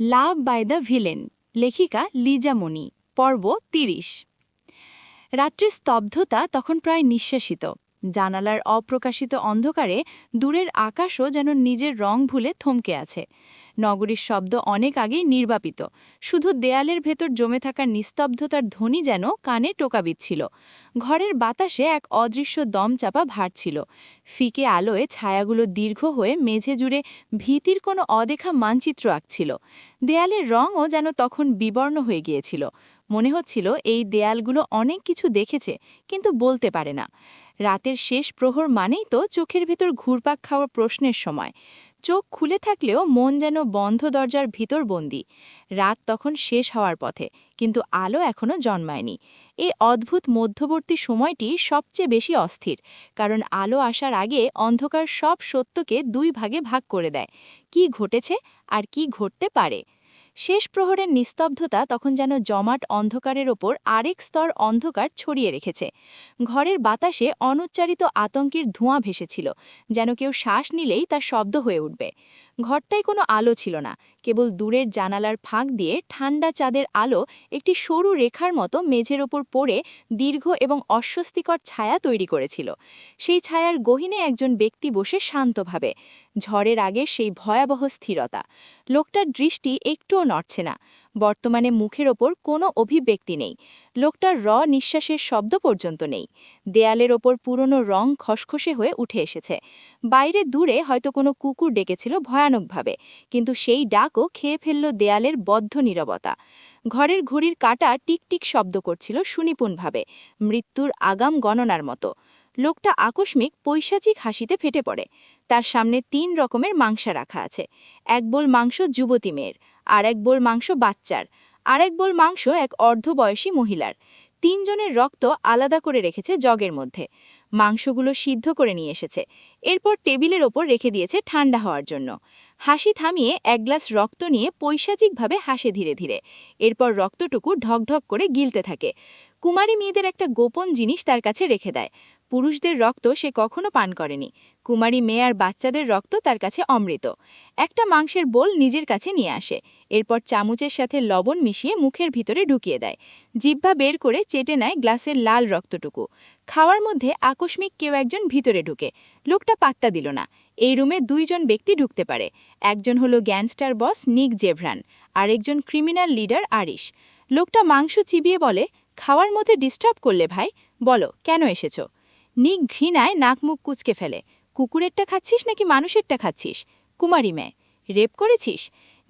Love by the villain, লেখিকা লিজা মণি, পর্ব তিরিশ। রাত্রির স্তব্ধতা তখন প্রায় নিঃশ্বাসিত। জানালার অপ্রকাশিত অন্ধকারে দূরের আকাশও যেন নিজের রং ভুলে থমকে আছে। নগরীর শব্দ অনেক আগেই নির্বাপিত। শুধু দেয়ালের ভেতর জমে থাকা নিস্তব্ধতার ধ্বনি যেন কানে টোকা বিচ্ছিল ঘরের বাতাসে এক অদৃশ্য দমচাপা ভার ছিল। ফিকে আলোয় ছায়াগুলো দীর্ঘ হয়ে মেঝে জুড়ে ভীতির কোনো অদেখা মানচিত্র আঁকছিল। দেয়ালের রঙও যেন তখন বিবর্ণ হয়ে গিয়েছিল। মনে হচ্ছিল এই দেয়ালগুলো অনেক কিছু দেখেছে, কিন্তু বলতে পারে না। রাতের শেষ প্রহর মানেই তো চোখের ভেতর ঘুরপাক খাওয়ার প্রশ্নের সময়। চোখ খুলে থাকলেও মন যেন বন্ধ দরজার ভিতর বন্দি। রাত তখন শেষ হওয়ার পথে, কিন্তু আলো এখনও জন্মায়নি। এই অদ্ভুত মধ্যবর্তী সময়টি সবচেয়ে বেশি অস্থির, কারণ আলো আসার আগে অন্ধকার সব সত্যকে দুই ভাগে ভাগ করে দেয়। কি ঘটেছে আর কি ঘটতে পারে? শেষ প্রহরের নিস্তব্ধতা তখন যেন জমাট অন্ধকারের ওপর আরেক স্তর অন্ধকার ছড়িয়ে রেখেছে। ঘরের বাতাসে অনুচ্চারিত আতঙ্কের ধোঁয়া ভেসেছিল, যেন কেউ শ্বাস নিলেই তা শব্দ হয়ে উঠবে। ঘরটায় কোনো আলো ছিল না। কেবল দূরের জানালার ফাঁক দিয়ে ঠান্ডা চাঁদের আলো একটি সরু রেখার মতো মেঝের ওপর পড়ে দীর্ঘ এবং অস্বস্তিকর ছায়া তৈরি করেছিল। সেই ছায়ার গহিনে একজন ব্যক্তি বসে শান্তভাবে। ঝড়ের আগে সেই ভয়াবহ স্থিরতা। লোকটার দৃষ্টি একটুও নড়ছে না। বর্তমানে মুখের ওপর কোনো অভিব্যক্তি নেই। লোকটার র নিঃশ্বাসের শব্দ পর্যন্ত নেই। দেয়ালের ওপর পুরনো রং খসখসে হয়ে উঠে এসেছে। বাইরে দূরে হয়তো কোনো কুকুর ডেকেছিল ভয়ানকভাবে, কিন্তু সেই ডাকও খেয়ে ফেলল দেয়ালের বদ্ধ নীরবতা। ঘরের ঘড়ির কাটা টিকটিক শব্দ করছিল সুনিপুণভাবে, মৃত্যুর আগাম গণনার মতো। লোকটা আকস্মিক পৈশাচিক হাসিতে ফেটে পড়ে। তার সামনে তিন রকমের মাংসা রাখা আছে। এক বোল মাংস যুবতী মেয়ের। আর এক বোল মাংস বাচ্চার। আর এক বোল মাংস এক অর্ধবয়সী মহিলার। তিনজনের রক্ত আলাদা করে রেখেছে জগের মধ্যে। মাংসগুলো সিদ্ধ করে নিয়ে এসেছে। এরপর টেবিলের ওপর রেখে দিয়েছে ঠান্ডা হওয়ার জন্য। হাসি থামিয়ে এক গ্লাস রক্ত নিয়ে পৈশাচিকভাবে হাসে ধীরে ধীরে। এরপর রক্তটুকু ঢকঢক করে গিলতে থাকে। কুমারী মেয়েদের একটা গোপন জিনিস তার কাছে রেখে দেয়। পুরুষদের রক্ত সে কখনো পান করেনি। কুমারী মেয়ে আর বাচ্চাদের রক্ত তার কাছে অমৃত। একটা মাংসের বোল নিজের কাছে নিয়ে আসে। এরপর চামচের সাথে লবণ মিশিয়ে মুখের ভিতরে ঢুকিয়ে দেয়। জিহ্বা বের করে চেটে নেয় গ্লাসের লাল রক্তটুকু। খাওয়ার মধ্যে আকস্মিক কেউ একজন ভিতরে ঢুকে। লোকটা পাত্তা দিল না। এই রুমে দুইজন ব্যক্তি ঢুকতে পারে। একজন হলো গ্যাংস্টার বস নিক জেভরান, আরেকজন ক্রিমিনাল লিডার আরিশ। লোকটা মাংস চিবিয়ে বলে, খাওয়ার মধ্যে ডিস্টার্ব করলে ভাই, বলো, কেন এসেছ? নিক ঘৃণায় নাক মুখ কুচকে ফেলে। কুকুরেরটা খাচ্ছিস নাকি মানুষেরটা খাচ্ছিস? কুমারী মেয়ে, রেপ করেছিস?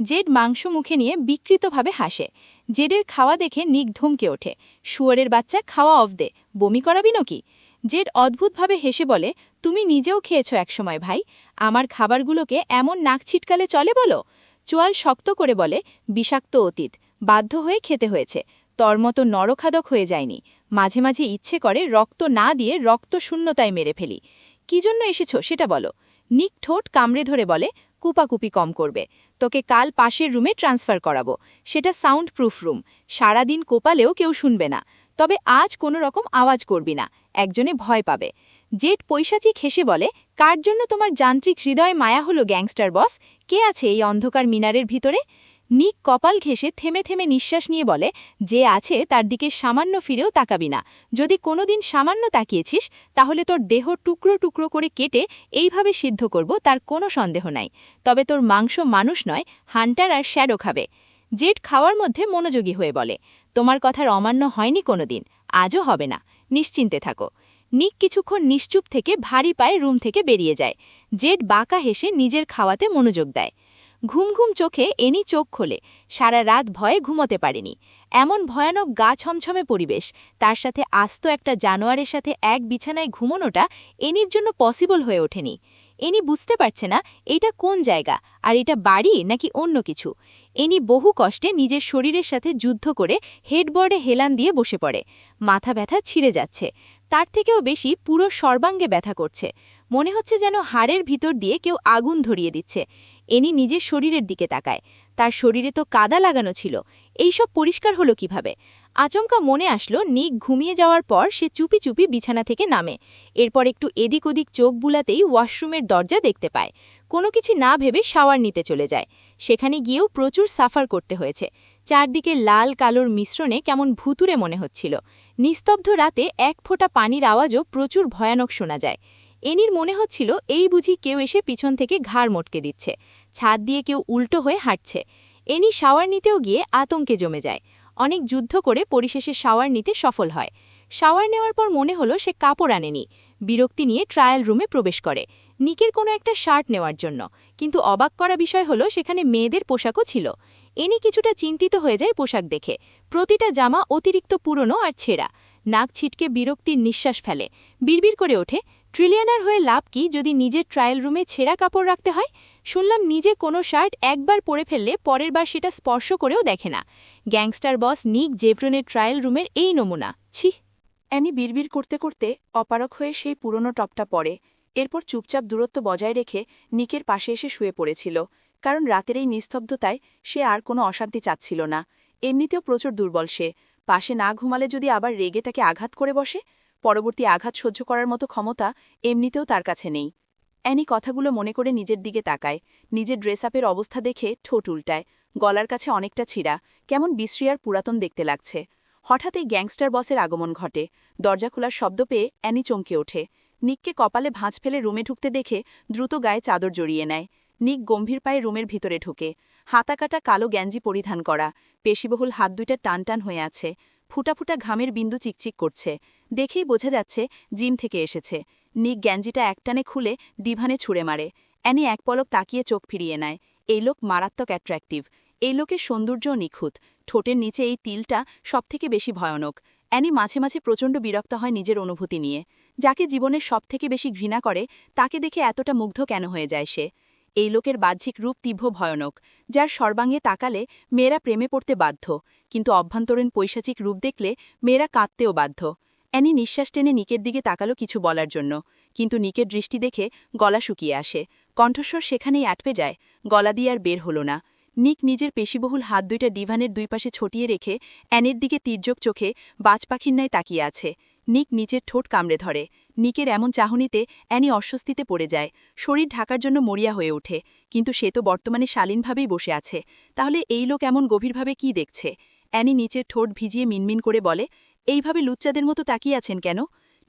জেড মাংস মুখে নিয়ে বিকৃতভাবে হাসে। জেডের খাওয়া দেখে নিক ধমকে ওঠে। শুয়ারের বাচ্চা খাওয়া অফ দে, বমি করাবি নাকি? জেড অদ্ভুতভাবে হেসে বলে, তুমি নিজেও খেয়েছ একসময় ভাই। আমার খাবারগুলোকে এমন নাক ছিটকালে চলে বলো? চোয়াল শক্ত করে বলে, বিষাক্ত অতীত, বাধ্য হয়ে খেতে হয়েছে। তর মতো নরখাদক হয়ে যায়নি। মাঝে মাঝে ইচ্ছে করে রক্ত না দিয়ে রক্ত শূন্যতায় মেরে ফেলি। কি জন্য এসেছ সেটা বলো। নিক ঠোঁট কামড়ে ধরে বলে, কুপাকুপি কম করবে। তোকে কাল পাশের রুমে ট্রান্সফার করাবো। সেটা সাউন্ড প্রুফ রুম। সারাদিন কোপালেও কেউ শুনবে না। তবে আজ কোনো রকম আওয়াজ করবি না। একজনে ভয় পাবে জেট পৈশাচিক খেসে বলে, কার জন্য তোমার যান্ত্রিক হৃদয় মায়া হলো, গ্যাংস্টার বস? কে আছে এই অন্ধকার মিনারের ভিতরে? নিক কপাল ঘেসে থেমে থেমে নিঃশ্বাস নিয়ে বলে, যে আছে তার দিকে সামান্য ফিরেও তাকাবি না। যদি কোনোদিন সামান্য তাকিয়েছিস, তাহলে তোর দেহ টুকরো টুকরো করে কেটে এইভাবে সিদ্ধ করব, তার কোনো সন্দেহ নাই। তবে তোর মাংস মানুষ নয়, হান্টার আর শ্যাডো খাবে। জেট খাওয়ার মধ্যে মনোযোগী হয়ে বলে, তোমার কথার অমান্য হয়নি কোনোদিন, আজও হবে না। নিশ্চিন্তে থাকো। নিক কিছুক্ষণ নিশ্চুপ থেকে ভারী পায়ে রুম থেকে বেরিয়ে যায়। জেড বাঁকা হেসে নিজের খাওয়াতে মনোযোগ দেয়। ঘুম ঘুম চোখে এনি চোখ খোলে। সারা রাত ভয়ে ঘুমোতে পারেনি। এমন ভয়ানক গা ছমছমে পরিবেশ। তার সাথে আস্ত একটা জানোয়ারের সাথে এক বিছানায় ঘুমোনোটা এনির জন্য পসিবল হয়ে ওঠেনি। এনি বুঝতে পারছে না, এটা কোন জায়গা? আর এটা বাড়ি নাকি অন্য কিছু? এনি বহু কষ্টে নিজের শরীরের সাথে যুদ্ধ করে হেডবোর্ডে হেলান দিয়ে বসে পড়ে। মাথা ব্যথা ছিঁড়ে যাচ্ছে। তার থেকেও বেশি পুরো সর্বাঙ্গে ব্যথা করছে। মনে হচ্ছে যেন হাড়ের ভিতর দিয়ে কেউ আগুন ধরিয়ে দিচ্ছে। এনি নিজের শরীরের দিকে তাকায়। তার শরীরে তো কাদা লাগানো ছিল। এইসব পরিষ্কার হলো কীভাবে? আচমকা মনে আসলো নিক ঘুমিয়ে যাওয়ার পর সে চুপি চুপি বিছানা থেকে নামে। এরপর একটু এদিক ওদিক চোখ বুলাতেই ওয়াশরুমের দরজা দেখতে পায়। কোনো কিছু না ভেবে শাওয়ার নিতে চলে যায়। সেখানে গিয়েও প্রচুর সাফার করতে হয়েছে। চারদিকে লাল কালোর মিশ্রণে কেমন ভুতুরে মনে হচ্ছিল। নিস্তব্ধ রাতে এক ফোঁটা পানির আওয়াজও প্রচুর ভয়ানক শোনা যায়। এনির মনে হচ্ছিল এই বুঝি কেউ এসে পিছন থেকে ঘাড় মটকে দিচ্ছে। ছাদ দিয়ে কেউ উল্টো হয়ে হাঁটছে। এনি শাওয়ার নিতেও গিয়ে আতঙ্কে জমে যায়। অনেক যুদ্ধ করে পরিশেষে শাওয়ার নিতে সফল হয়। শাওয়ার নেওয়ার পর মনে হলো সে কাপড় আনেনি। বিরক্তি নিয়ে ট্রায়াল রুমে প্রবেশ করে। নিকের কোনো একটা শার্ট নেওয়ার জন্য। কিন্তু অবাক করা বিষয় হলো সেখানে মেয়েদের পোশাকও ছিল। এনি কিছুটা চিন্তিত হয়ে যায় পোশাক দেখে। প্রতিটা জামা অতিরিক্ত পুরনো আর ছেঁড়া। নাক ছিটকে বিরক্তির নিঃশ্বাস ফেলে। বিড়বিড় করে ওঠে ট্রিলিয়নার হয়ে লাভ কি যদি নিজের ট্রায়াল রুমে ছেঁড়া কাপড় রাখতে হয়? শুনলাম নিজে কোনো শার্ট একবার পরে ফেললে পরের বার সেটা স্পর্শ করেও দেখে না। গ্যাংস্টার বস নিক জেভরনের ট্রায়াল রুমের এই নমুনা। ছি। অ্যানি বিড়বিড় করতে করতে অপারক হয়ে সেই পুরনো টপটা পরে। এরপর চুপচাপ দূরত্ব বজায় রেখে নিকের পাশে এসে শুয়ে পড়েছিল। কারণ রাতের এই নিস্তব্ধতায় সে আর কোনো অশান্তি চাচ্ছিল না। এমনিতেও প্রচুর দুর্বল সে। পাশে না ঘুমালে যদি আবার রেগে তাকে আঘাত করে বসে? পরবর্তী আঘাত সহ্য করার মতো ক্ষমতা এমনিতেও তার কাছে নেই। অ্যানি কথাগুলো মনে করে নিজের দিকে তাকায়। নিজের ড্রেস আপের অবস্থা দেখে ঠোঁট উল্টায়। গলার কাছে অনেকটা ছিঁড়া। কেমন বিশ্রিয়ার পুরাতন দেখতে লাগছে। হঠাৎ এই গ্যাংস্টার বসের আগমন ঘটে। দরজা খোলার শব্দ পেয়ে অ্যানি চমকে ওঠে। নিককে কপালে ভাঁজ ফেলে রুমে ঢুকতে দেখে দ্রুত গায়ে চাদর জড়িয়ে নেয়। নিক গম্ভীর পায়ে রুমের ভিতরে ঢুকে। হাতাকাটা কালো গ্যাঞ্জি পরিধান করা। পেশিবহুল হাত দুইটা টান টান হয়ে আছে। ফুটা ফুটা ঘামের বিন্দু চিকচিক করছে। দেখেই বোঝা যাচ্ছে জিম থেকে এসেছে। নিক গ্যাঞ্জিটা একটানে খুলে ডিভানে ছুঁড়ে মারে। অ্যানি এক পলক তাকিয়ে চোখ ফিরিয়ে নেয়। এই লোক মারাত্মক অ্যাট্রাক্টিভ। এই লোকের সৌন্দর্য নিখুঁত। ঠোঁটের নিচে এই তিলটা সবথেকে বেশি ভয়ানক। অ্যানি মাঝে মাঝে প্রচণ্ড বিরক্ত হয় নিজের অনুভূতি নিয়ে। যাকে জীবনের সবথেকে বেশি ঘৃণা করে, তাকে দেখে এতটা মুগ্ধ কেন হয়ে যায় সে? এই লোকের বাহ্যিক রূপ তীব্র ভয়ানক, যার সর্বাঙ্গে তাকালে মেয়েরা প্রেমে পড়তে বাধ্য। কিন্তু অভ্যন্তরীণ পৈশাচিক রূপ দেখলে মেয়েরা কাঁদতেও বাধ্য। অ্যানি নিঃশ্বাস টেনে নিকের দিকে তাকালো কিছু বলার জন্য। কিন্তু নিকের দৃষ্টি দেখে গলা শুকিয়ে আসে। কণ্ঠস্বর সেখানেই আটপে যায়, গলা দিয়ে আর বের হলো না। নিক নিজের পেশিবহুল হাত দুইটা ডিভানের দুই পাশে ছটিয়ে রেখে অ্যানের দিকে তীর্যক চোখে বাজ পাখির ন্যায় তাকিয়ে আছে। নিক নিচের ঠোঁট কামড়ে ধরে। নিকের এমন চাহনিতে অ্যানি অস্বস্তিতে পড়ে যায়। শরীর ঢাকার জন্য মরিয়া হয়ে ওঠে। কিন্তু সে তো বর্তমানে শালীনভাবেই বসে আছে। তাহলে এই লোক এমন গভীরভাবে কি দেখছে? অ্যানি নিচের ঠোঁট ভিজিয়ে মিনমিন করে বলে, এইভাবে লুচ্চাদের মতো তাকিয়ে আছেন কেন?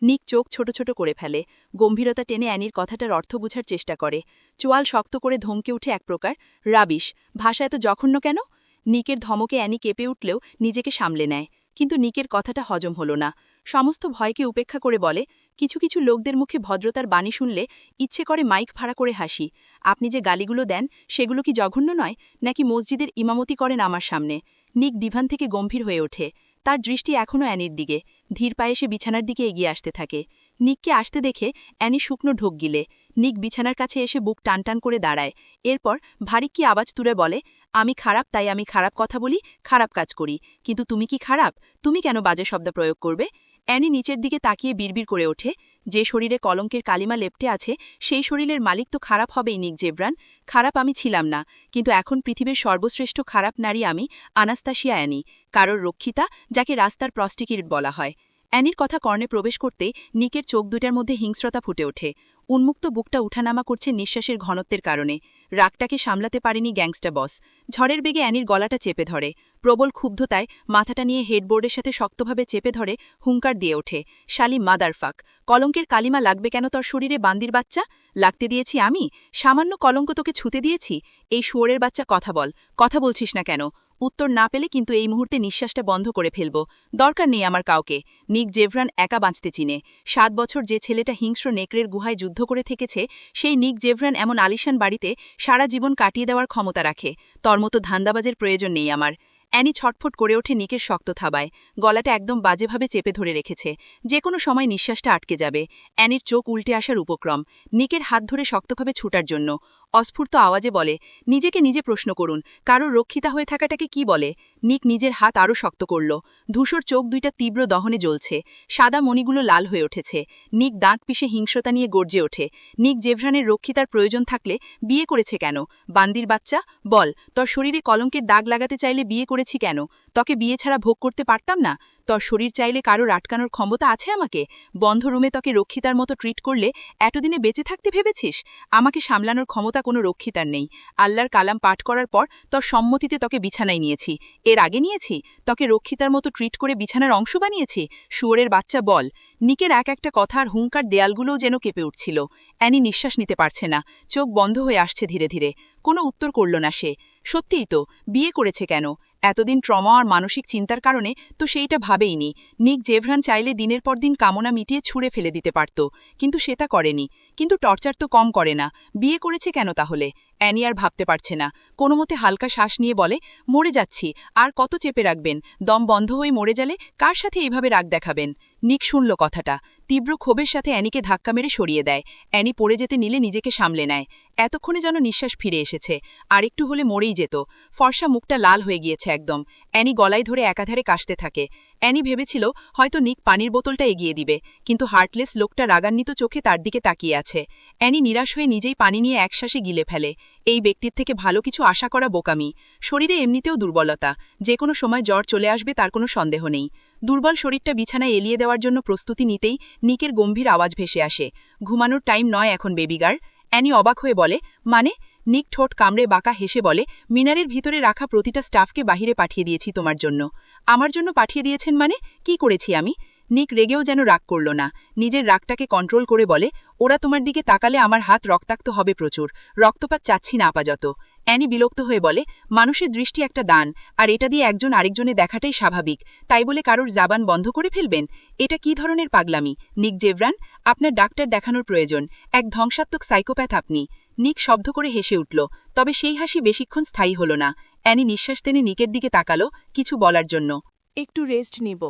নিক চোখ ছোট ছোট করে ফেলে। গম্ভীরতা টেনে অ্যানির কথাটার অর্থ বুঝার চেষ্টা করে। চোয়াল শক্ত করে ধমকে উঠে এক প্রকার, রাবিশ, ভাষা এত জঘন্য কেন? নিকের ধমকে অ্যানি কেঁপে উঠলেও নিজেকে সামলে নেয়। কিন্তু নিকের কথাটা হজম হলো না। সমস্ত ভয়কে উপেক্ষা করে বলে, কিছু কিছু লোকদের মুখে ভদ্রতার বাণী শুনলে ইচ্ছে করে মাইক ভাড়া করে হাসি। আপনি যে গালিগুলো দেন, সেগুলো কি জঘন্য নয়? নাকি মসজিদের ইমামতি করেন আমার সামনে? নিক ডিভান থেকে গম্ভীর হয়ে ওঠে। তার দৃষ্টি এখনও অ্যানির দিকে। ধীর পায়ে সে বিছানার দিকে এগিয়ে আসতে থাকে। নিককে আসতে দেখে অ্যানি শুকনো ঢোক গিলে। নিক বিছানার কাছে এসে বুক টানটান করে দাঁড়ায়। এরপর ভারী কি আওয়াজ তুলে বলে, আমি খারাপ, তাই আমি খারাপ কথা বলি, খারাপ কাজ করি। কিন্তু তুমি কি খারাপ? তুমি কেন বাজে শব্দ প্রয়োগ করবে? অ্যানি নিচের দিকে তাকিয়ে বিড়বিড় করে ওঠে। যে শরীরে কলঙ্কের কালিমা লেপটে আছে, সেই শরীরের মালিক তো খারাপ হবেই নিক জেব্রান। খারাপ আমি ছিলাম না, কিন্তু এখন পৃথিবীর সর্বশ্রেষ্ঠ খারাপ নারী আমি আনাস্তাসিয়া অ্যানি, কারোর রক্ষিতা, যাকে রাস্তার প্রস্টিকিট বলা হয়। অ্যানির কথা কর্ণে প্রবেশ করতেই নিকের চোখ দুটার মধ্যে হিংস্রতা ফুটে ওঠে। উন্মুক্ত বুকটা উঠানামা করছে নিঃশ্বাসের ঘনত্বের কারণে। রাগটাকে সামলাতে পারেনি গ্যাংস্টা বস। ঝড়ের বেগে অ্যানির গলাটা চেপে ধরে। প্রবল ক্ষুব্ধতায় মাথাটা নিয়ে হেডবোর্ডের সাথে শক্তভাবে চেপে ধরে হুঙ্কার দিয়ে ওঠে, শালি মাদারফাক, কলঙ্কের কালিমা লাগবে কেন তোর শরীরে, বান্দির বাচ্চা? লাগতে দিয়েছি আমি? সামান্য কলঙ্ক তোকে ছুতে দিয়েছি? এই শুয়োরের বাচ্চা কথা বল, কথা বলছিস না কেন? উত্তর না পেলে কিন্তু এই মুহূর্তে নিঃশ্বাসটা বন্ধ করে ফেলব। দরকার নেই আমার কাউকে। নিক জেভরান একা বাঁচতে চিনে। সাত বছর যে ছেলেটা হিংস্র নেকড়ের গুহায় যুদ্ধ করে থেকেছে, সেই নিক জেভরান এমন আলিশান বাড়িতে সারা জীবন কাটিয়ে দেওয়ার ক্ষমতা রাখে। তোর মতো ধান্দাবাজের প্রয়োজন নেই আমার। অ্যানি ছটফট করে ওঠে নিকের শক্ত থাবায়। গলাটা একদম বাজেভাবে চেপে ধরে রেখেছে। যে কোনো সময় নিঃশ্বাসটা আটকে যাবে। অ্যানির চোখ উল্টে আসার উপক্রম। নিকের হাত ধরে শক্তভাবে ছুটার জন্য। অস্ফূর্ত আওয়াজে বলে, নিজেকে নিজে প্রশ্ন করুন। কারও রক্ষিতা হয়ে থাকাটাকে কি বলে? নিক নিজের হাত আরও শক্ত করল। ধূসর চোখ দুইটা তীব্র দহনে জ্বলছে। সাদা মণিগুলো লাল হয়ে উঠেছে। নিক দাঁত পিষে হিংস্রতা নিয়ে গর্জে ওঠে। নিক জেভরানের রক্ষিতার প্রয়োজন থাকলে বিয়ে করেছে কেন? বান্দির বাচ্চা? বল, তোর শরীরে কলঙ্কের দাগ লাগাতে চাইলে বিয়ে করেছি কেন? তকে বিয়ে ছাড়া ভোগ করতে পারতাম না? তোর শরীর চাইলে কারোর আটকানোর ক্ষমতা আছে আমাকে? বন্ধ রুমে তোকে রক্ষিতার মতো ট্রিট করলে এতদিনে বেঁচে থাকতে ভেবেছিস? আমাকে সামলানোর ক্ষমতা কোনো রক্ষিতার নেই। আল্লাহর কালাম পাঠ করার পর তোর সম্মতিতে তোকে বিছানায় নিয়েছি। এর আগে নিয়েছি। তোকে রক্ষিতার মতো ট্রিট করে বিছানার অংশ বানিয়েছি। শুয়োরের বাচ্চা বল। নিকের এক একটা কথা আর হুঙ্কার দেয়ালগুলোও যেন কেঁপে উঠছিল। অ্যানি নিঃশ্বাস নিতে পারছে না। চোখ বন্ধ হয়ে আসছে ধীরে ধীরে। কোনো উত্তর করল না সে। সত্যিই তো, বিয়ে করেছে কেন? এতদিন ট্রমা আর মানসিক চিন্তার কারণে তো সেইটা ভাবেইনি। নিক জেভরান চাইলে দিনের পর দিন কামনা মিটিয়ে ছুঁড়ে ফেলে দিতে পারত। কিন্তু সে তা করেনি। কিন্তু টর্চার তো কম করে না। বিয়ে করেছে কেন তাহলে? অ্যানি আর ভাবতে পারছে না। কোনো মতে হালকা শ্বাস নিয়ে বলে, মরে যাচ্ছি, আর কত চেপে রাখবেন? দম বন্ধ হয়ে মরে গেলে কার সাথে এইভাবে রাগ দেখাবেন? নিক শুনল কথাটা। তীব্র ক্ষোভের সাথে অ্যানিকে ধাক্কা মেরে সরিয়ে দেয়। অ্যানি পড়ে যেতে নিলে নিজেকে সামলে নেয়। এতক্ষণে যেন নিঃশ্বাস ফিরে এসেছে, আর একটু হলে মরেই যেত। ফর্সা মুখটা লাল হয়ে গিয়েছে একদম। অ্যানি গলায় ধরে একাধারে কাশতে থাকে। অ্যানি ভেবেছিল হয়তো নিক পানির বোতলটা এগিয়ে দিবে, কিন্তু হার্টলেস লোকটা রাগান্বিত চোখে তার দিকে তাকিয়ে আছে। অ্যানি নিরাশ হয়ে নিজেই পানি নিয়ে একশ্বাসে গিলে ফেলে। এই ব্যক্তির থেকে ভালো কিছু আশা করা বোকামি। শরীরে এমনিতেও দুর্বলতা। যে কোনো সময় জ্বর চলে আসবে তার কোনো সন্দেহ নেই। দুর্বল শরীরটা বিছানায় এলিয়ে দেওয়ার জন্য প্রস্তুতি নিতেই নিকের গম্ভীর আওয়াজ ভেসে আসে। ঘুমানোর টাইম নয় এখন বেবিগার। অ্যানি অবাক হয়ে বলে মানে? নিক ঠোঁট কামড়ে বাঁকা হেসে বলে, মিনারের ভিতরে রাখা প্রতিটা স্টাফকে বাহিরে পাঠিয়ে দিয়েছি তোমার জন্য। আমার জন্য পাঠিয়ে দিয়েছেন মানে? কি করেছি আমি? নিক রেগেও যেন রাগ করল না। নিজের রাগটাকে কন্ট্রোল করে বলে, ওরা তোমার দিকে তাকালে আমার হাত রক্তাক্ত হবে প্রচুর। রক্তপাত চাচ্ছি না আপাতত। অ্যানি বিরক্ত হয়ে বলে, মানুষের দৃষ্টি একটা দান, আর এটা দিয়ে একজন আরেকজনে দেখাটাই স্বাভাবিক। তাই বলে কারোর জাবান বন্ধ করে ফেলবেন? এটা কি ধরনের পাগলামি? নিক জেভরান, আপনার ডাক্তার দেখানোর প্রয়োজন। এক ধ্বংসাত্মক সাইকোপ্যাথ আপনি নিক শব্দ করে হেসে উঠল, তবে সেই হাসি বেশিক্ষণ স্থায়ী হল না। অ্যানি নিঃশ্বাস টেনে নিকের দিকে তাকালো কিছু বলার জন্য। একটু রেস্ট নিব।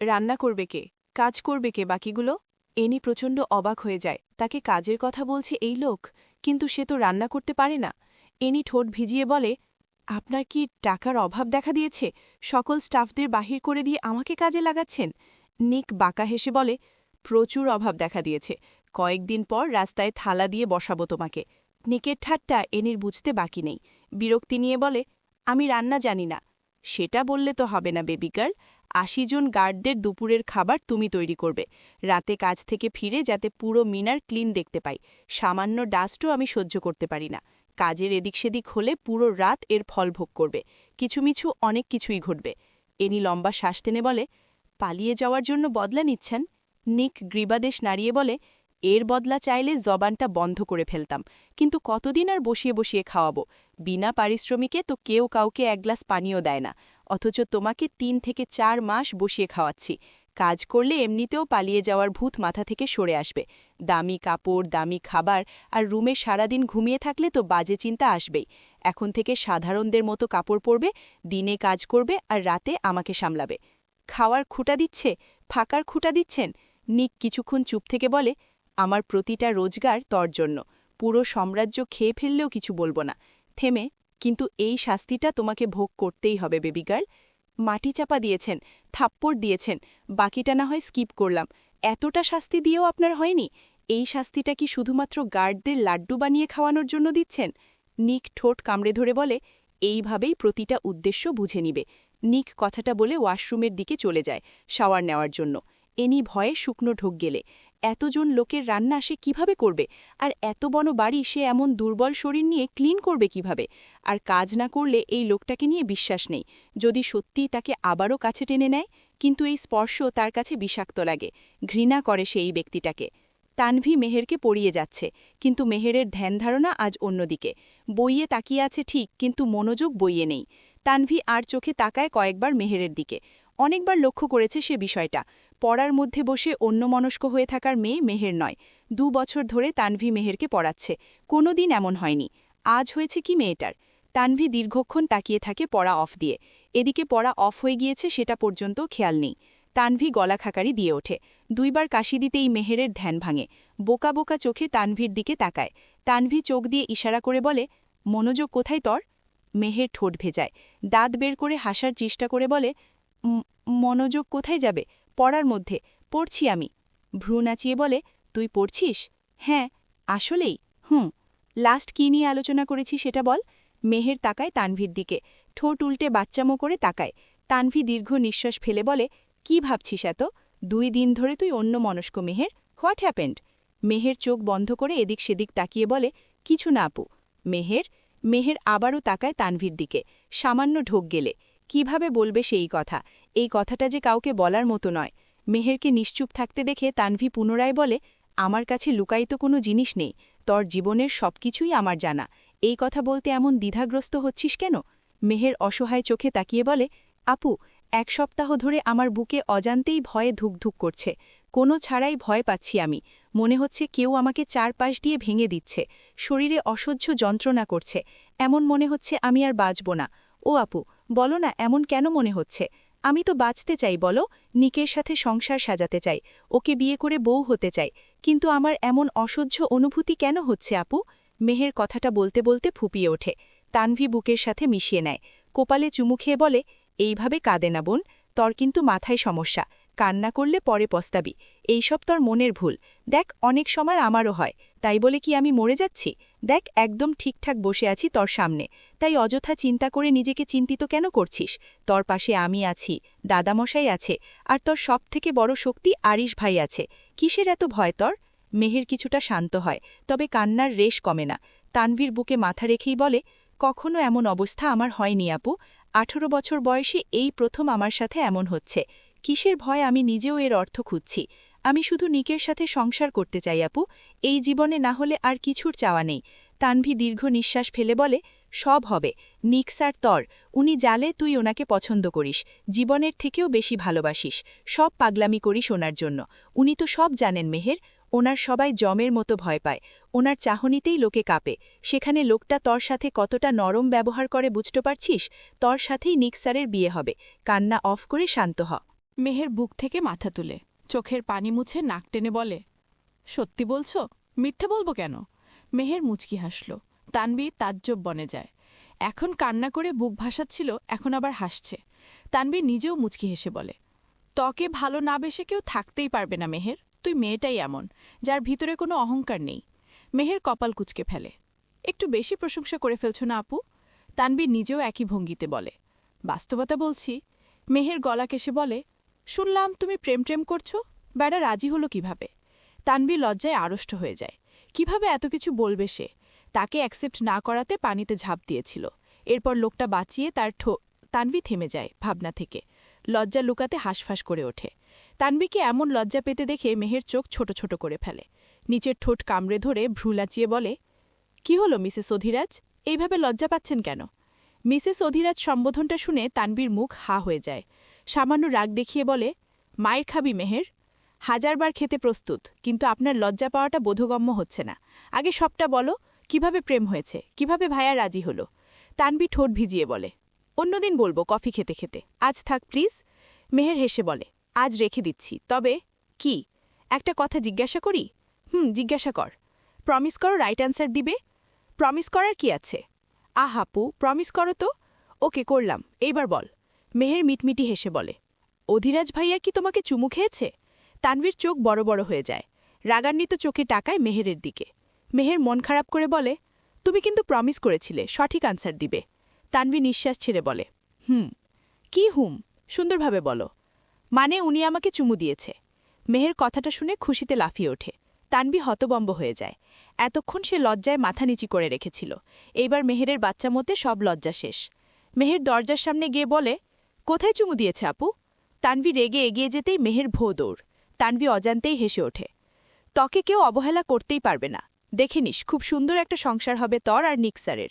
রান্না করবে কে? কাজ করবে কে বাকিগুলো? এনি প্রচণ্ড অবাক হয়ে যায়। তাকে কাজের কথা বলছে এই লোক, কিন্তু সে তো রান্না করতে পারে না। এনি ঠোঁট ভিজিয়ে বলে, আপনার কি টাকার অভাব দেখা দিয়েছে? সকল স্টাফদের বাহির করে দিয়ে আমাকে কাজে লাগাচ্ছেন? নিক বাঁকা হেসে বলে, প্রচুর অভাব দেখা দিয়েছে। কয়েকদিন পর রাস্তায় থালা দিয়ে বসাবো তোমাকে। নিকের ঠাট্টা এনির বুঝতে বাকি নেই। বিরক্তি নিয়ে বলে, আমি রান্না জানি না। সেটা বললে তো হবে না, বেবি গার্ল। আশি জন গার্ডদের দুপুরের খাবার তুমি তৈরি করবে। রাতে কাজ থেকে ফিরে যাতে পুরো মিনার ক্লিন দেখতে পাই। সামান্য ডাস্টও আমি সহ্য করতে পারি না। কাজের এদিক সেদিক হলে পুরো রাত এর ফল ভোগ করবে। কিছুমিছু অনেক কিছুই ঘটবে। এনি লম্বা শ্বাস টেনে বলে, পালিয়ে যাওয়ার জন্য বদলা নিচ্ছেন? নিক গ্রীবাদেশ নাড়িয়ে বলে, এর বদলা চাইলে জবানটা বন্ধ করে ফেলতাম, কিন্তু কতদিন আর বসিয়ে বসিয়ে খাওয়াবো? বিনা পারিশ্রমিকে তো কেউ কাউকে এক গ্লাস পানিও দেয় না, অথচ তোমাকে তিন থেকে চার মাস বসিয়ে খাওয়াচ্ছি। কাজ করলে এমনিতেও পালিয়ে যাওয়ার ভূত মাথা থেকে সরে আসবে। দামি কাপড়, দামি খাবার আর রুমে সারাদিন ঘুমিয়ে থাকলে তো বাজে চিন্তা আসবেই। এখন থেকে সাধারণদের মতো কাপড় পরবে, দিনে কাজ করবে আর রাতে আমাকে সামলাবে। খাওয়ার খুঁটা দিচ্ছে? ফাঁকার খুঁটা দিচ্ছেন? নিক কিছুক্ষণ চুপ থেকে বলে, আমার প্রতিটা রোজগার তর জন্য। পুরো সাম্রাজ্য খেয়ে ফেললেও কিছু বলব না। থেমে, কিন্তু এই শাস্তিটা তোমাকে ভোগ করতেই হবে, বেবি গার্ল। মাটি চাপা দিয়েছেন, থাপ্পড় দিয়েছেন, বাকিটা না হয় স্কিপ করলাম। এতটা শাস্তি দিয়েও আপনার হয়নি? এই শাস্তিটা কি শুধুমাত্র গার্ডদের লাড্ডু বানিয়ে খাওয়ানোর জন্য দিচ্ছেন? নিক ঠোঁট কামড়ে ধরে বলে, এইভাবেই প্রতিটা উদ্দেশ্য বুঝে নিবে। নিক কথাটা বলে ওয়াশরুমের দিকে চলে যায়, শাওয়ার নেওয়ার জন্য। এনি ভয়ে শুকনো ঢোক গেলে। এতজন লোকের রান্না সে কীভাবে করবে? আর এত বড় বাড়ি সে এমন দুর্বল শরীর নিয়ে ক্লিন করবে কীভাবে? আর কাজ না করলে এই লোকটাকে নিয়ে বিশ্বাস নেই। যদি সত্যিই তাকে আবারও কাছে টেনে নেয়, কিন্তু এই স্পর্শ তার কাছে বিষাক্ত লাগে। ঘৃণা করে সেই ব্যক্তিটাকে। তানভি মেহেরকে পড়িয়ে যাচ্ছে, কিন্তু মেহেরের ধ্যান ধারণা আজ অন্যদিকে। বইয়ে তাকিয়ে আছে ঠিক, কিন্তু মনোযোগ বইয়ে নেই। তানভি আর চোখে তাকায় কয়েকবার মেহেরের দিকে। অনেকবার লক্ষ্য করেছে সে বিষয়টা। পড়ার মধ্যে বসে অন্যমনস্ক হয়ে থাকার মেয়ে মেহের নয়। দু বছর ধরে তানভি মেহেরকে পড়াচ্ছে। কোনো দিন এমন হয়নি। আজ হয়েছে কি মেয়েটার? তানভি দীর্ঘক্ষণ তাকিয়ে থাকে পড়া অফ দিয়ে। এদিকে পড়া অফ হয়ে গিয়েছে সেটা পর্যন্ত খেয়াল নেই। তানভি গলা খাকারি দিয়ে ওঠে। দুইবার কাশি দিতেই মেহেরের ধ্যান ভাঙে। বোকা বোকা চোখে তানভির দিকে তাকায়। তানভি চোখ দিয়ে ইশারা করে বলে, মনোযোগ কোথায় তর? মেহের ঠোঁট ভেজায়। দাঁত বের করে হাসার চেষ্টা করে বলে মনোযোগ কোথায় যাবে? পড়ার মধ্যে, পড়ছি আমি। ভ্রু নাচিয়ে বলে, তুই পড়ছিস? হ্যাঁ আসলেই। হুম লাস্ট কী নিয়ে আলোচনা করেছি সেটা বল। মেহের তাকায় তানভির দিকে। ঠোঁট উল্টে বাচ্চামো করে তাকায়। তানভি দীর্ঘ নিঃশ্বাস ফেলে বলে, কি ভাবছিস এত? দুই দিন ধরে তুই অন্য মনস্ক মেহের? হোয়াট হ্যাপেন্ড মেহের চোখ বন্ধ করে এদিক সেদিক তাকিয়ে বলে, কিছু না আপু। মেহের মেহের আবারও তাকায় তানভীর দিকে। সামান্য ঢোক গেলে। কীভাবে বলবে সেই কথা? এই কথাটা যে কাউকে বলার মতো নয়। মেহেরকে নিশ্চুপ থাকতে দেখে তানভি পুনরায় বলে, আমার কাছে লুকায়িত কোনো জিনিস নেই। তোর জীবনের সবকিছুই আমার জানা। এই কথা বলতে এমন দ্বিধাগ্রস্ত হচ্ছিস কেন? মেহের অসহায় চোখে তাকিয়ে বলে, আপু, এক সপ্তাহ ধরে আমার বুকে অজান্তেই ভয়ে ধুকধুক করছে। কোনো ছাড়াই ভয় পাচ্ছি আমি। মনে হচ্ছে কেউ আমাকে চারপাশ দিয়ে ভেঙে দিচ্ছে। শরীরে অসহ্য যন্ত্রণা করছে। এমন মনে হচ্ছে আমি আর বাঁচব না। ও আপু, বলো না, এমন কেন মনে হচ্ছে? আমি তো বাঁচতে চাই, বলো। নিকের সাথে সংসার সাজাতে চাই। ওকে বিয়ে করে বউ হতে চাই। কিন্তু আমার এমন অসহ্য অনুভূতি কেন হচ্ছে, আপু? মেহের কথাটা বলতে বলতে ফুপিয়ে ওঠে। তানভি বুকের সাথে মিশিয়ে নেয়। কোপালে চুমু খেয়ে বলে, এইভাবে কাঁদে না বোন। তর কিন্তু মাথায় সমস্যা। কান্না করলে পরে পস্তাবি। এইসব তোর মনের ভুল। দেখ, অনেক সময় আমারও হয়। তাই বলে কি আমি মরে যাচ্ছি? দেখ, একদম ঠিকঠাক বসে আছি তোর সামনে। তাই অযথা চিন্তা করে নিজেকে চিন্তিত কেন করছিস? তোর পাশে আমি আছি, দাদামশাই আছে, আর তোর সব থেকে বড় শক্তি আরিশ ভাই আছে। কিসের এত ভয় তোর? মেহের কিছুটা শান্ত হয়, তবে কান্নার রেশ কমে না। তানভীর বুকে মাথা রেখেই বলে, কখনো এমন অবস্থা আমার হয়নি আপু। আঠেরো বছর বয়সে এই প্রথম আমার সাথে এমন হচ্ছে। কিসের ভয় আমি নিজেও এর অর্থ খুঁজছি। আমি শুধু নিকের সাথে সংসার করতে চাই, আপু। এই জীবনে না হলে আর কিছুর চাওয়া নেই। তানভি দীর্ঘ নিঃশ্বাস ফেলে বলে, সব হবে। নিক স্যার তর। উনি জালে, তুই ওনাকে পছন্দ করিস। জীবনের থেকেও বেশি ভালোবাসিস। সব পাগলামি করিস ওনার জন্য। উনি তো সব জানেন, মেহের। ওনার সবাই জমের মতো ভয় পায়। ওনার চাহনিতেই লোকে কাঁপে। সেখানে লোকটা তর সাথে কতটা নরম ব্যবহার করে বুঝতে পারছিস? তর সাথেই নিক স্যারের বিয়ে হবে। কান্না অফ করে শান্ত হ। মেহের বুক থেকে মাথা তুলে, চোখের পানি মুছে নাক টেনে বলে, সত্যি বলছ? মিথ্যে বলব কেন? মেহের মুচকি হাসল। তানবি তাজ্জব বনে যায়। এখন কান্না করে বুক ভাসাচ্ছিল, এখন আবার হাসছে। তানবি নিজেও মুচকি হেসে বলে তকে ভালো না বেসে কেউ থাকতেই পারবে না মেহের। তুই মেয়েটাই এমন, যার ভিতরে কোনো অহংকার নেই। মেহের কপাল কুচকে ফেলে, একটু বেশি প্রশংসা করে ফেলছ না আপু? তানবি নিজেও একই ভঙ্গিতে বলে, বাস্তবতা বলছি। মেহের গলা কেসে বলে শুনলাম তুমি প্রেম প্রেম করছ। বেড়া রাজি হলো কীভাবে? তানবি লজ্জায় আড়ষ্ট হয়ে যায়। কীভাবে এত কিছু বলবে সে? তাকে অ্যাকসেপ্ট না করাতে পানিতে ঝাঁপ দিয়েছিল। এরপর লোকটা বাঁচিয়ে তার ঠো তানবি থেমে যায় ভাবনা থেকে। লজ্জা লুকাতে হাঁসফাঁস করে ওঠে। তানবিকে এমন লজ্জা পেতে দেখে মেহের চোখ ছোট ছোট করে ফেলে। নিচের ঠোঁট কামড়ে ধরে ভ্রু লাচিয়ে বলে, কি হলো মিসেস অধিরাজ? এইভাবে লজ্জা পাচ্ছেন কেন? মিসেস অধিরাজ সম্বোধনটা শুনে তানবির মুখ হা হয়ে যায়। সামান্য রাগ দেখিয়ে বলে, মায়ের খাবি মেহের। হাজারবার খেতে প্রস্তুত, কিন্তু আপনার লজ্জা পাওয়াটা বোধগম্য হচ্ছে না। আগে সবটা বলো, কীভাবে প্রেম হয়েছে? কীভাবে ভাইয়া রাজি হলো? তানবি ঠোঁট ভিজিয়ে বলে, অন্যদিন বলব কফি খেতে খেতে। আজ থাক প্লিজ। মেহের হেসে বলে, আজ রেখে দিচ্ছি। তবে কি? একটা কথা জিজ্ঞাসা করি? হুম, জিজ্ঞাসা কর। প্রমিস করো রাইট অ্যান্সার দিবে? প্রমিস করার কি আছে? আহাপু প্রমিস করো তো? ওকে, করলাম। এইবার বল। মেহের মিটমিটি হেসে বলে, অধিরাজ ভাইয়া কি তোমাকে চুমু খেয়েছে? তানভীর চোখ বড় বড় হয়ে যায়, রাগান্বিত চোখে টাকায় মেহেরের দিকে। মেহের মন খারাপ করে বলে, তুমি কিন্তু প্রমিস করেছিলে, সঠিক আনসার দিবে। তানভি নিঃশ্বাস ছেড়ে বলে, হুম। কি হুম? সুন্দরভাবে বলো মানে উনি আমাকে চুমু দিয়েছে। মেহের কথাটা শুনে খুশিতে লাফিয়ে ওঠে। তানবি হতবম্ব হয়ে যায়। এতক্ষণ সে লজ্জায় মাথা নিচি করে রেখেছিল। এইবার মেহেরের বাচ্চা মতে সব লজ্জা শেষ। মেহের দরজার সামনে গিয়ে বলে কোথায় চুমু দিয়েছে আপু? তানভি রেগে এগিয়ে যেতেই মেহের ভো দৌড়। তানভি অজান্তেই হেসে ওঠে। তকে কেউ অবহেলা করতেই পারবে না। দেখে নিস, খুব সুন্দর একটা সংসার হবে তর আর নিক্সারের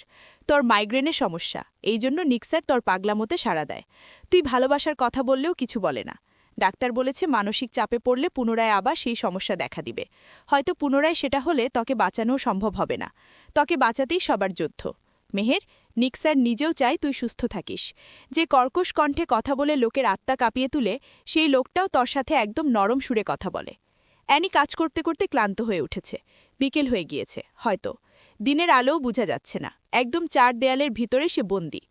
তোর মাইগ্রেনের সমস্যা। এই জন্য নিক্সার তোর পাগলামতে সাড়া দেয়। তুই ভালোবাসার কথা বললেও কিছু বলে না। ডাক্তার বলেছে মানসিক চাপে পড়লে পুনরায় আবার সেই সমস্যা দেখা দিবে। হয়তো পুনরায় সেটা হলে তকে বাঁচানোও সম্ভব হবে না। তকে বাঁচাতেই সবার যুদ্ধ। মেহের নিক্সার নিজেও চাই তুই সুস্থ থাকিস। যে কর্কশ কণ্ঠে কথা বলে লোকের আত্মা কাঁপিয়ে তুলে, সেই লোকটাও তোর সাথে একদম নরম সুরে কথা বলে। অ্যানি কাজ করতে করতে ক্লান্ত হয়ে উঠেছে। বিকেল হয়ে গিয়েছে, হয়তো। দিনের আলোও বোঝা যাচ্ছে না। একদম চার দেয়ালের ভিতরে সে বন্দি।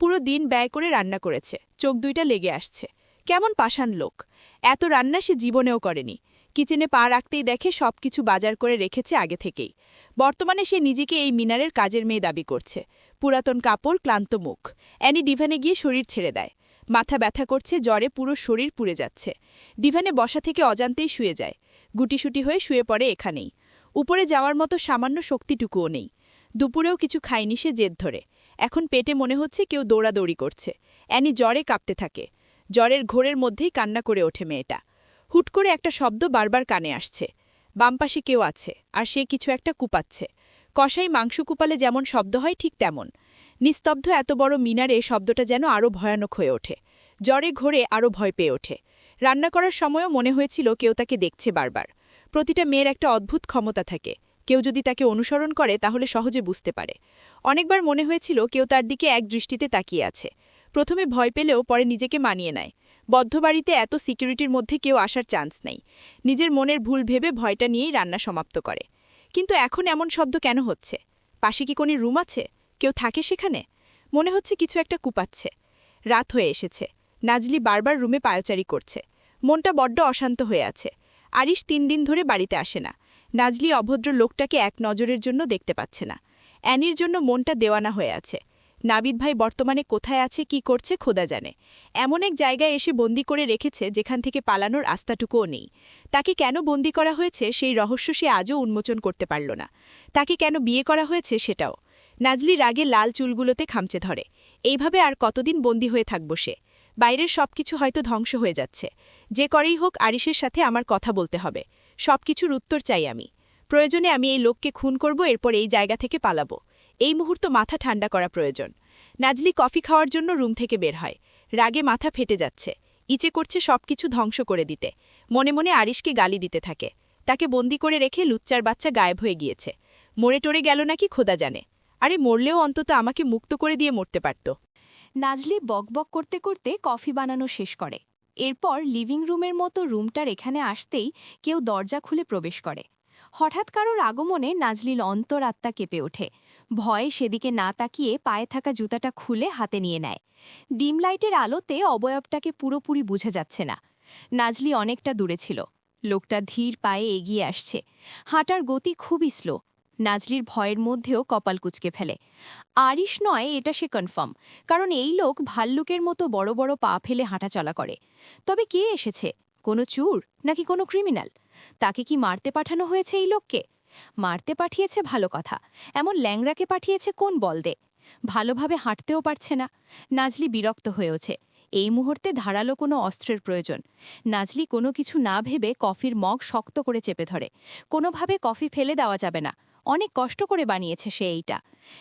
পুরো দিন ব্যয় করে রান্না করেছে। চোখ দুইটা লেগে আসছে। কেমন পাষাণ লোক। এত রান্না সে জীবনেও করেনি। কিচেনে পা রাখতেই দেখে সবকিছু বাজার করে রেখেছে আগে থেকেই। বর্তমানে সে নিজেকে এই মিনারের কাজের মেয়ে দাবি করছে। পুরাতন কাপড়, ক্লান্ত মুখ। অ্যানি ডিভানে গিয়ে শরীর ছেড়ে দেয়। মাথা ব্যথা করছে, জ্বরে পুরো শরীর পুড়ে যাচ্ছে। ডিভানে বসা থেকে অজান্তেই শুয়ে যায়। গুটিসুটি হয়ে শুয়ে পড়ে এখানেই। উপরে যাওয়ার মতো সামান্য শক্তিটুকুও নেই। দুপুরেও কিছু খায়নি সে জেদ ধরে। এখন পেটে মনে হচ্ছে কেউ দৌড়াদৌড়ি করছে। অ্যানি জ্বরে কাঁপতে থাকে। জ্বরের ঘোরের মধ্যেই কান্না করে ওঠে মেয়েটা। হুট করে একটা শব্দ বারবার কানে আসছে। বাম পাশে কেউ আছে, আর সে কিছু একটা কুপাচ্ছে। কষাই মাংস কুপালে যেমন শব্দ হয়, ঠিক তেমন। নিস্তব্ধ এত বড় মিনারে শব্দটা যেন আরও ভয়ানক হয়ে ওঠে। জ্বরে ঘোরে আরও ভয় পেয়ে ওঠে। রান্না করার সময়ও মনে হয়েছিল কেউ তাকে দেখছে বারবার। প্রতিটা মেয়ের একটা অদ্ভুত ক্ষমতা থাকে। কেউ যদি তাকে অনুসরণ করে, তাহলে সহজে বুঝতে পারে। অনেকবার মনে হয়েছিল কেউ তার দিকে এক দৃষ্টিতে তাকিয়ে আছে। প্রথমে ভয় পেলেও পরে নিজেকে মানিয়ে নেয়। বদ্ধ বাড়িতে এত সিকিউরিটির মধ্যে কেউ আসার চান্স নেই। নিজের মনের ভুল ভেবে ভয়টা নিয়েই রান্না সমাপ্ত করে। কিন্তু এখন এমন শব্দ কেন হচ্ছে? পাশে কি কোনো রুম আছে? কেউ থাকে সেখানে? মনে হচ্ছে কিছু একটা কুপাচ্ছে। রাত হয়ে এসেছে। নাজলি বারবার রুমে পায়চারি করছে। মনটা বড্ড অশান্ত হয়ে আছে। আরিশ তিন দিন ধরে বাড়িতে আসে না। নাজলি অভদ্র লোকটাকে এক নজরের জন্য দেখতে পাচ্ছে না। অ্যানির জন্য মনটা দেওয়ানা হয়ে আছে। নাবিদ ভাই বর্তমানে কোথায় আছে, কি করছে, খোদা জানে। এমন এক জায়গায় এসে বন্দি করে রেখেছে, যেখান থেকে পালানোর আস্থাটুকুও নেই। তাকে কেন বন্দি করা হয়েছে, সেই রহস্য সে আজও উন্মোচন করতে পারল না। তাকে কেন বিয়ে করা হয়েছে, সেটাও। নাজলি রাগে লাল চুলগুলোতে খামচে ধরে। এইভাবে আর কতদিন বন্দি হয়ে থাকব সে? বাইরের সবকিছু হয়তো ধ্বংস হয়ে যাচ্ছে। যে করেই হোক আরিসের সাথে আমার কথা বলতে হবে। সবকিছুর উত্তর চাই আমি। প্রয়োজনে আমি এই লোককে খুন করব, এরপর এই জায়গা থেকে পালাবো। এই মুহূর্ত মাথা ঠান্ডা করা প্রয়োজন। নাজলি কফি খাওয়ার জন্য রুম থেকে বের হয়। রাগে মাথা ফেটে যাচ্ছে। ইচে করছে সবকিছু ধ্বংস করে দিতে। মনে মনে আরিশকে গালি দিতে থাকে। তাকে বন্দি করে রেখে লুচ্চার বাচ্চা গায়েব হয়ে গিয়েছে। মরে টরে গেল নাকি খোদা জানে। আরে মরলেও অন্তত আমাকে মুক্ত করে দিয়ে মরতে পারত। নাজলি বকবক করতে করতে কফি বানানো শেষ করে। এরপর লিভিং রুমের মতো রুমটার এখানে আসতেই কেউ দরজা খুলে প্রবেশ করে। হঠাৎ কারোর আগমনে নাজলিল অন্তরাত্মা কেঁপে ওঠে। ভয়ে সেদিকে না তাকিয়ে পায়ে থাকা জুতাটা খুলে হাতে নিয়ে নেয়। ডিম লাইটের আলোতে অবয়বটাকে পুরোপুরি বোঝা যাচ্ছে না। নাজলি অনেকটা দূরে ছিল। লোকটা ধীর পায়ে এগিয়ে আসছে। হাঁটার গতি খুবই স্লো। নাজলির ভয়ের মধ্যেও কপাল কুচকে ফেলে। আরিশ নয়, এটা সে কনফার্ম কারণ এই লোক ভাল্লুকের মতো বড় বড় পা ফেলে হাঁটা চলা করে। তবে কে এসেছে? কোনো চুর নাকি কোনো ক্রিমিনাল তাকে কি মারতে পাঠানো হয়েছে এই লোককে? মারতে পাঠিয়েছে ভালো কথা, এমন ল্যাংরাকে পাঠিয়েছে কোন বল দে ভালোভাবে হাঁটতেও পারছে না। নাজলি বিরক্ত হয়েছে এই মুহূর্তে ধারালো কোনো অস্ত্রের প্রয়োজন। নাজলি কোনো কিছু না ভেবে কফির মগ শক্ত করে চেপে ধরে। কোনোভাবে কফি ফেলে দেওয়া যাবে না। অনেক কষ্ট করে বানিয়েছে সে এইটা।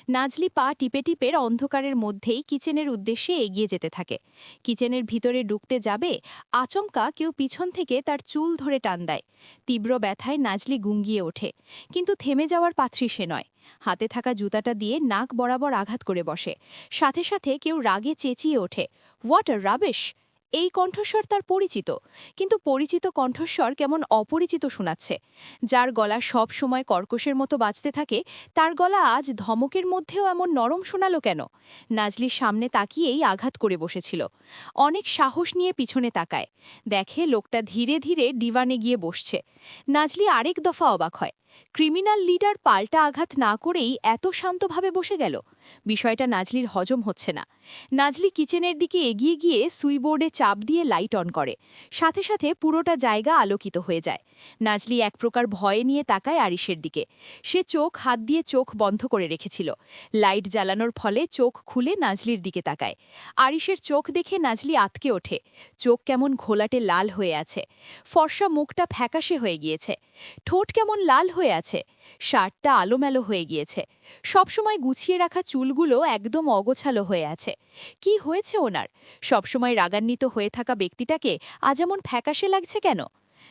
নাজলি পা টিপে টিপের অন্ধকারের মধ্যেই কিচেনের উদ্দেশ্যে এগিয়ে যেতে থাকে। কিচেনের ভিতরে ঢুকতে যাবে, আচমকা কেউ পিছন থেকে তার চুল ধরে টান দেয়। তীব্র ব্যথায় নাজলি গুঙ্গিয়ে ওঠে। কিন্তু থেমে যাওয়ার পাত্রী সে নয়। হাতে থাকা জুতাটা দিয়ে নাক বরাবর আঘাত করে বসে। সাথে সাথে কেউ রাগে চেঁচিয়ে ওঠে হোয়াট আর রাবেশ এই কণ্ঠস্বর তার পরিচিত। কিন্তু পরিচিত কণ্ঠস্বর কেমন অপরিচিত শোনাচ্ছে। যার গলা সব সময় কর্কশের মতো বাজতে থাকে, তার গলা আজ ধমকের মধ্যেও এমন নরম শোনালো কেন? নাজলির সামনে তাকিয়েই আঘাত করে বসেছিল। অনেক সাহস নিয়ে পিছনে তাকায়। দেখে লোকটা ধীরে ধীরে ডিভানে গিয়ে বসছে। নাজলি আরেক দফা অবাক হয়। ক্রিমিনাল লিডার পাল্টা আঘাত না করেই এত শান্তভাবে বসে গেল। বিষয়টা নাজলির হজম হচ্ছে না। নাজলি কিচেনের দিকে এগিয়ে গিয়ে সুইবোর্ডে চাপ দিয়ে লাইট অন করে। সাথে সাথে পুরোটা জায়গা আলোকিত হয়ে যায়। নাজলি এক প্রকার ভয়ে নিয়ে তাকায় আরিশের দিকে। সে চোখ হাত দিয়ে চোখ বন্ধ করে রেখেছিল। লাইট জ্বালানোর ফলে চোখ খুলে নাজলির দিকে তাকায়। আরিশের চোখ দেখে নাজলি আতকে ওঠে। চোখ কেমন ঘোলাটে লাল হয়ে আছে। ফর্সা মুখটা ফ্যাকাশে হয়ে গিয়েছে। ঠোঁট কেমন লাল হয়ে আছে। শার্টটা আলোমেলো হয়ে গিয়েছে। সবসময় গুছিয়ে রাখা চুলগুলো একদম অগোছালো হয়ে আছে। কি হয়েছে ওনার? সবসময় রাগান্বিত হয়ে থাকা ব্যক্তিটাকে আজ এমন ফ্যাকাশে লাগছে কেন?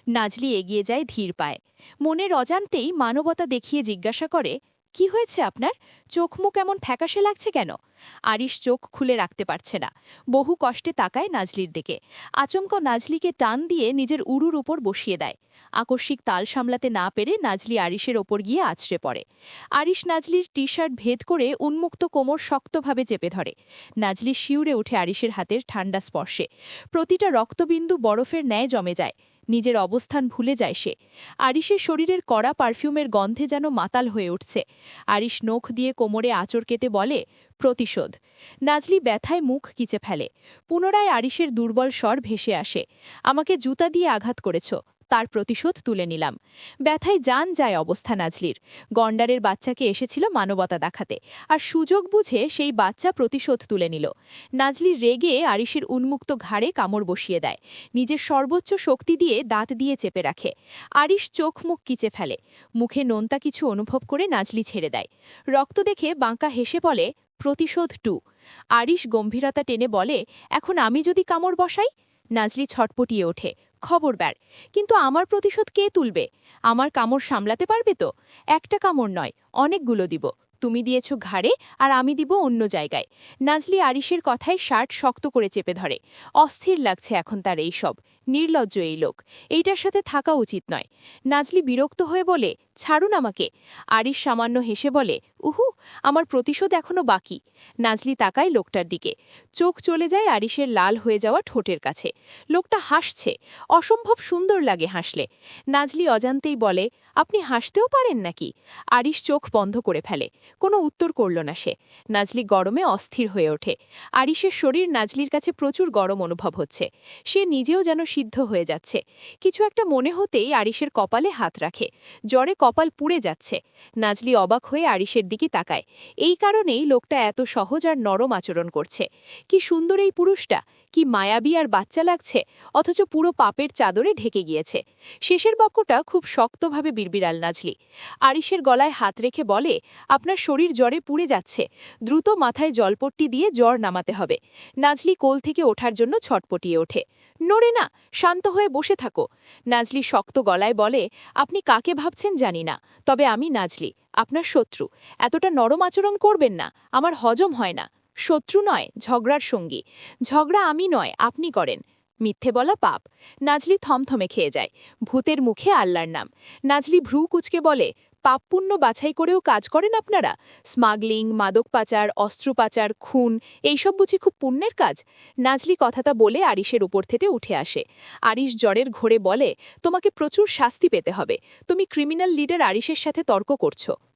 নাজলি এগিয়ে যায় ধীর পায়। মনের অজান্তেই মানবতা দেখিয়ে জিজ্ঞাসা করে কি হয়েছে আপনার? চোখ মুখ এমন ফ্যাকাশে লাগছে কেন? আরিশ চোখ খুলে রাখতে পারছে না। বহু কষ্টে তাকায় নাজলির দিকে। আচমকা নাজলিকে টান দিয়ে নিজের উরুর উপর বসিয়ে দেয়। আকস্মিক তাল সামলাতে না পেরে নাজলি আরিশের ওপর গিয়ে আছড়ে পড়ে। আরিশ নাজলির টি শার্ট ভেদ করে উন্মুক্ত কোমর শক্তভাবে চেপে ধরে। নাজলি শিউরে উঠে আরিশের হাতের ঠান্ডা স্পর্শে। প্রতিটা রক্তবিন্দু বরফের ন্যায় জমে যায়। নিজের অবস্থান ভুলে যায় সে। আরিশের শরীরের কড়া পারফিউমের গন্ধে যেন মাতাল হয়ে উঠছে। আরিশ নখ দিয়ে কোমরে আচর কেটে বলে, প্রতিশোধ। নাজলি ব্যথায় মুখ কিচে ফেলে। পুনরায় আরিশের দুর্বল স্বর ভেসে আসে। আমাকে জুতা দিয়ে আঘাত করেছ। তার প্রতিশোধ তুলে নিলাম। ব্যথায় যান যায় অবস্থা নাজলির। গন্ডারের বাচ্চাকে এসেছিল মানবতা দেখাতে আর সুযোগ বুঝে সেই বাচ্চা প্রতিশোধ তুলে নিল। নাজলি রেগে আরিসের উন্মুক্ত ঘাড়ে কামড় বসিয়ে দেয়। নিজের সর্বোচ্চ শক্তি দিয়ে দাঁত দিয়ে চেপে রাখে। আরিশ চোখ মুখ কিচে ফেলে। মুখে নোনতা কিছু অনুভব করে নাজলি ছেড়ে দেয়। রক্ত দেখে বাঁকা হেসে বলে, প্রতিশোধ টু। আরিশ গম্ভীরতা টেনে বলে, এখন আমি যদি কামড় বসাই? নাজলি ছটপটিয়ে ওঠে। খবরদার কিন্তু আমার প্রতিশোধ কে তুলবে? আমার কামড় সামলাতে পারবে তো? একটা কামড় নয়, অনেকগুলো দিব। তুমি দিয়েছ ঘাড়ে আর আমি দিব অন্য জায়গায়। নাজলি আরিশের কথায় শার্ট শক্ত করে চেপে ধরে। অস্থির লাগছে এখন তার এই সব নির্লজ্জ এই লোক। এইটার সাথে থাকা উচিত নয়। নাজলি বিরক্ত হয়ে বলে, ছাড়ুন আমাকে। আরিশ সামান্য হেসে বলে, উহু, আমার প্রতিশোধ এখনও বাকি। নাজলি তাকায় লোকটার দিকে। চোখ চলে যায় আরিশের লাল হয়ে যাওয়া ঠোঁটের কাছে। লোকটা হাসছে। অসম্ভব সুন্দর লাগে হাসলে। নাজলি অজান্তেই বলে, আপনি হাসতেও পারেন নাকি? আরিশ চোখ বন্ধ করে ফেলে। কোনো উত্তর করল না সে। নাজলি গরমে অস্থির হয়ে ওঠে। আরিশের শরীর নাজলির কাছে প্রচুর গরম অনুভব হচ্ছে। সে নিজেও যেন সিদ্ধ হয়ে যাচ্ছে। কিছু একটা মনে হতেই আরিশের কপালে হাত রাখে। জ্বরে কপাল পুড়ে যাচ্ছে। নাজলি অবাক হয়ে আরিশের দিকে তাকায়। এই কারণেই লোকটা এত সহজ আর নরম আচরণ করছে। কি সুন্দর এই পুরুষটা! কি মায়াবী আর বাচ্চা লাগছে, অথচ পুরো পাপের চাদরে ঢেকে গিয়েছে। শেষের বাক্যটা খুব শক্তভাবে বিড়বিড়াল নাজলি। আরিশের গলায় হাত রেখে বলে, আপনার শরীর জ্বরে পুড়ে যাচ্ছে। দ্রুত মাথায় জলপট্টি দিয়ে জ্বর নামাতে হবে নাজলি কোল থেকে ওঠার জন্য ছটপটিয়ে ওঠে। নড়ে না, শান্ত হয়ে বসে থাকো নাজলি শক্ত গলায় বলে, আপনি কাকে ভাবছেন জানি না, তবে আমি নাজলি, আপনার শত্রু। এতটা নরম আচরণ করবেন না, আমার হজম হয় না। শত্রু নয়, ঝগড়ার সঙ্গী। ঝগড়া আমি নয়, আপনি করেন। মিথ্যে বলা পাপ। নাজলি থমথমে খেয়ে যায়। ভূতের মুখে আল্লাহর নাম। নাজলি ভ্রু কুচকে বলে, পাপ পুণ্য বাছাই করেও কাজ করেন আপনারা? স্মাগলিং, মাদক পাচার, অস্ত্র পাচার, খুন, এইসব বুঝি খুব পুণ্যের কাজ? নাজলি কথাটা বলে আরিশের উপর থেকে উঠে আসে। আরিশ জ্বরের ঘোরে বলে, তোমাকে প্রচুর শাস্তি পেতে হবে। তুমি ক্রিমিনাল লিডার আরিশের সাথে তর্ক করছ।